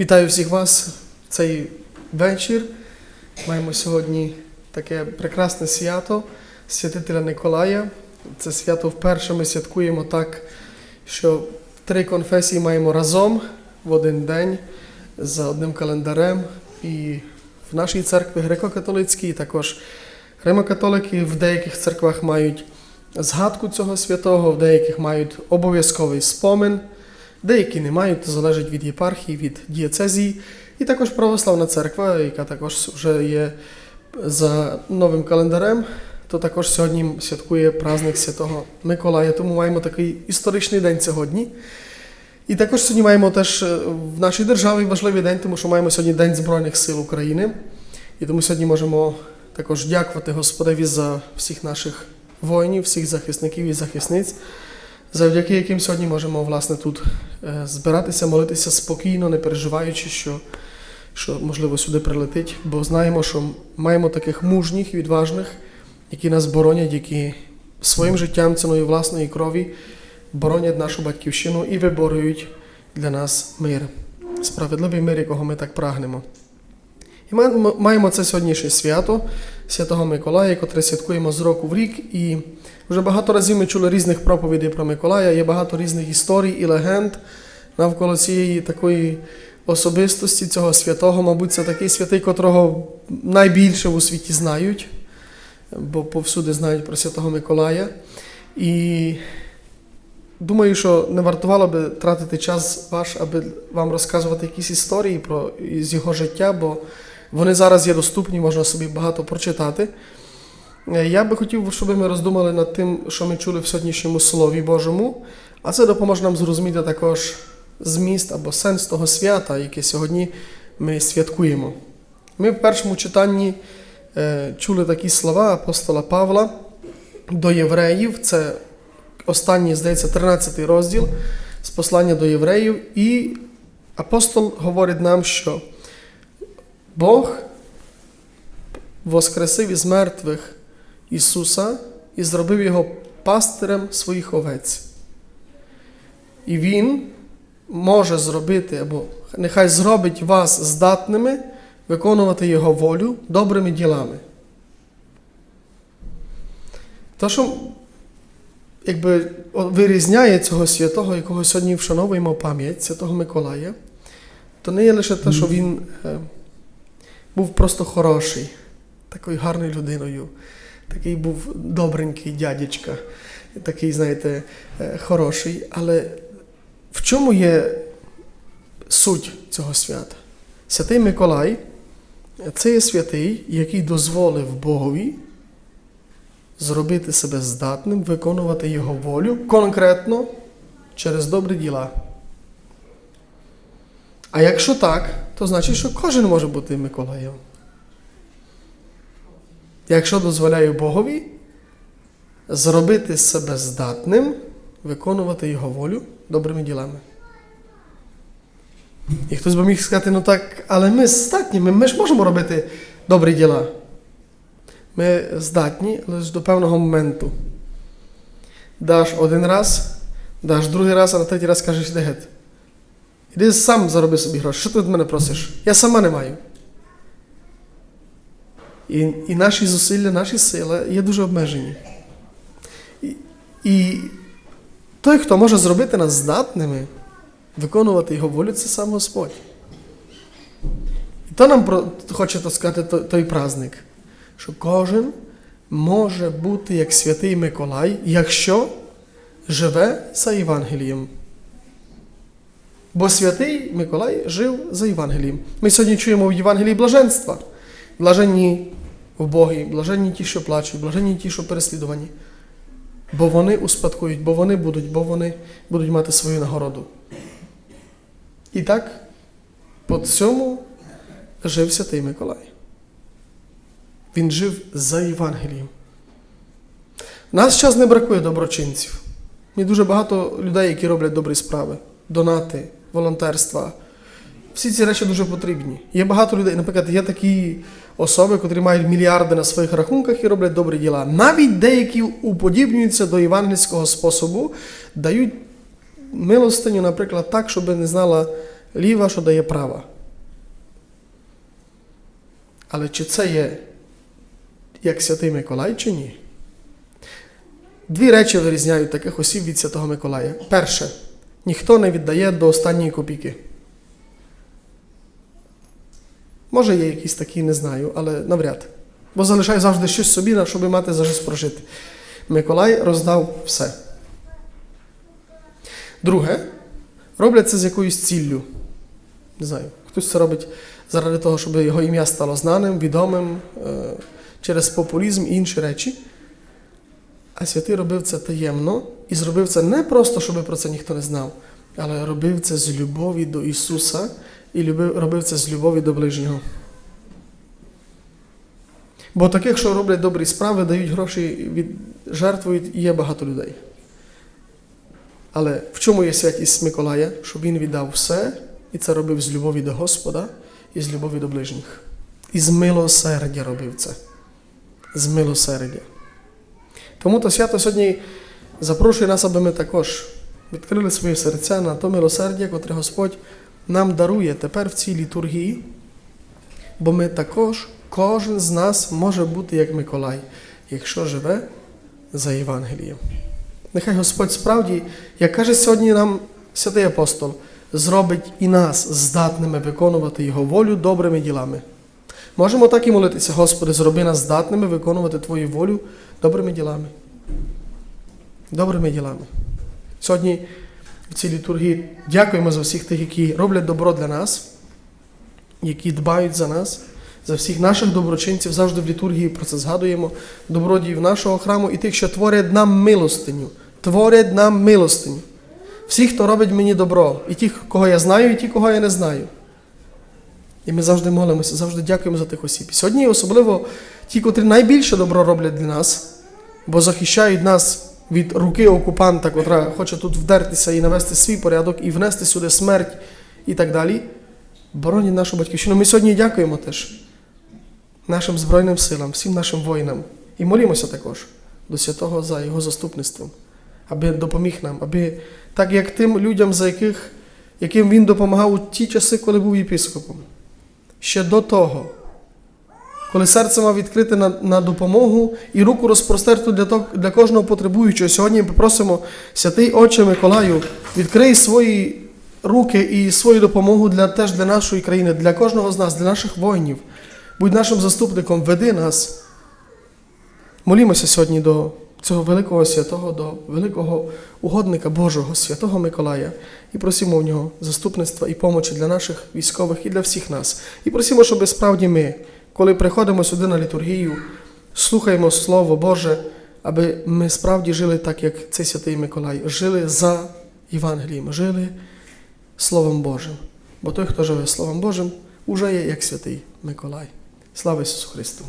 Вітаю всіх вас цей вечір. Маємо сьогодні таке прекрасне свято святителя Николая. Це свято вперше ми святкуємо так, що три конфесії маємо разом в один день за одним календарем. І в нашій церкві греко-католицькій, також римокатолики в деяких церквах мають згадку цього святого, в деяких мають обов'язковий спомин. Деякі не мають, то залежить від єпархії, від дієцезії. І також православна церква, яка також вже є за новим календарем, то також сьогодні святкує праздник Святого Миколая. Тому маємо такий історичний день сьогодні. І також сьогодні маємо теж е, в нашій державі важливий день, тому що маємо сьогодні День Збройних сил України. І тому сьогодні можемо також дякувати Господеві за всіх наших воїнів, всіх захисників і захисниць завдяки яким сьогодні можемо власне тут е, збиратися, молитися спокійно, не переживаючи, що, що можливо сюди прилетить, бо знаємо, що маємо таких мужніх, відважних, які нас боронять, які своїм життям, ціною власної крові боронять нашу батьківщину і виборюють для нас мир, справедливий мир, якого ми так прагнемо. І ми маємо це сьогоднішнє свято Святого Миколая, котре святкуємо з року в рік. І вже багато разів ми чули різних проповідей про Миколая, є багато різних історій і легенд навколо цієї такої особистості цього святого. Мабуть, це такий святий, котрого найбільше у світі знають, бо повсюди знають про Святого Миколая. І думаю, що не вартувало би тратити час ваш, аби вам розказувати якісь історії про з його життя, бо вони зараз є доступні, можна собі багато прочитати. Е, Я би хотів, щоб ми роздумали над тим, що ми чули в сьогоднішньому Слові Божому, а це допоможе нам зрозуміти також зміст або сенс того свята, яке сьогодні ми святкуємо. Ми в першому читанні е, чули такі слова апостола Павла до євреїв. Це останній, здається, 13 розділ з послання до євреїв. І апостол говорить нам, що Бог воскресив із мертвих Ісуса і зробив його пастирем своїх овець. І Він може зробити, або нехай зробить вас здатними виконувати Його волю добрими ділами. То, що якби, вирізняє цього святого, якого сьогодні вшановуємо пам'ять, Святого Миколая, то не є лише те, що він е, був просто хороший, такою гарною людиною. Такий був добренький дядечка, такий, знаєте, е, хороший. Але в чому є суть цього свята? Святий Миколай це є святий, який дозволив Богові зробити себе здатним виконувати Його волю конкретно через добрі діла. А якщо так, то значить, що кожен може бути Миколаєм. Якщо дозволяю Богові зробити себе здатним виконувати Його волю добрими ділами. І хтось би міг сказати, ну так, але ми здатні, ми, ми ж можемо робити добрі діла. Ми здатні лише до певного моменту. Даш один раз, даш другий раз, а на третій раз кажеш, іди геть. Іди сам зароби собі гроші. Що ти від мене просиш? Я сама не маю. І, і наші зусилля, наші сили є дуже обмежені. І, і той, хто може зробити нас здатними виконувати його волю, це сам Господь. То нам про, хоче то сказати той, той праздник, що кожен може бути як святий Миколай, якщо живе за Євангелієм. Бо святий Миколай жив за Євангелієм. Ми сьогодні чуємо в Євангелії блаженства. Блаженні в Богі, блаженні ті, що плачуть, блаженні ті, що переслідувані. Бо вони успадкують, бо вони будуть, бо вони будуть мати свою нагороду. І так, по цьому жив святий Миколай. Він жив за Євангелієм. Нас час не бракує доброчинців. Є дуже багато людей, які роблять добрі справи, донати, волонтерства. Всі ці речі дуже потрібні. Є багато людей, наприклад, є такі особи, котрі мають мільярди на своїх рахунках і роблять добрі діла. Навіть деякі уподібнюються до євангельського способу, дають милостиню, наприклад, так, щоб не знала ліва, що дає права. Але чи це є як Святий Миколай, чи ні? Дві речі вирізняють таких осіб від Святого Миколая. Перше, ніхто не віддає до останньої копійки. Може, є якісь такі, не знаю, але навряд. Бо залишає завжди щось собі, щоб мати за щось прожити. Миколай роздав все. Друге, роблять це з якоюсь ціллю. Не знаю, хтось це робить заради того, щоб його ім'я стало знаним, відомим е, через популізм і інші речі. А святий робив це таємно і зробив це не просто, щоб про це ніхто не знав, але робив це з любові до Ісуса і любив, робив це з любові до ближнього. Бо таких, що роблять добрі справи, дають гроші, від, жертвують, є багато людей. Але в чому є святість Миколая? Щоб він віддав все, і це робив з любові до Господа і з любові до ближніх. І з милосердя робив це. З милосердя. Тому то свято сьогодні запрошує нас, аби ми також відкрили свої серця на то милосердя, котре Господь нам дарує тепер в цій літургії, бо ми також, кожен з нас може бути як Миколай, якщо живе за Євангелієм. Нехай Господь справді, як каже сьогодні нам святий апостол, зробить і нас здатними виконувати Його волю добрими ділами. Можемо так і молитися, Господи, зроби нас здатними виконувати Твою волю добрими ділами. Добрими ділами. Сьогодні в цій літургії дякуємо за всіх тих, які роблять добро для нас, які дбають за нас, за всіх наших доброчинців. Завжди в літургії про це згадуємо, добродіїв нашого храму і тих, що творять нам милостиню. Творять нам милостиню. Всі, хто робить мені добро, і ті, кого я знаю, і ті, кого я не знаю. І ми завжди молимося, завжди дякуємо за тих осіб. Сьогодні особливо ті, котрі найбільше добро роблять для нас, бо захищають нас від руки окупанта, котра хоче тут вдертися і навести свій порядок, і внести сюди смерть і так далі. Боронять нашу батьківщину. Ми сьогодні дякуємо теж нашим Збройним силам, всім нашим воїнам. І молімося також до святого за його заступництвом, аби допоміг нам, аби так як тим людям, за яких, яким він допомагав у ті часи, коли був єпископом. Ще до того, коли серце мав відкрити на, на допомогу і руку розпростерту для, того, для кожного потребуючого. Сьогодні ми попросимо святий Отче Миколаю, відкрий свої руки і свою допомогу для, теж для нашої країни, для кожного з нас, для наших воїнів. Будь нашим заступником, веди нас. Молімося сьогодні до цього великого святого, до великого угодника Божого, святого Миколая, і просимо в нього заступництва і помочі для наших військових і для всіх нас. І просимо, щоб справді ми, коли приходимо сюди на літургію, слухаємо Слово Боже, аби ми справді жили так, як цей святий Миколай, жили за Євангелієм, жили Словом Божим. Бо той, хто живе Словом Божим, уже є як святий Миколай. Слава Ісусу Христу!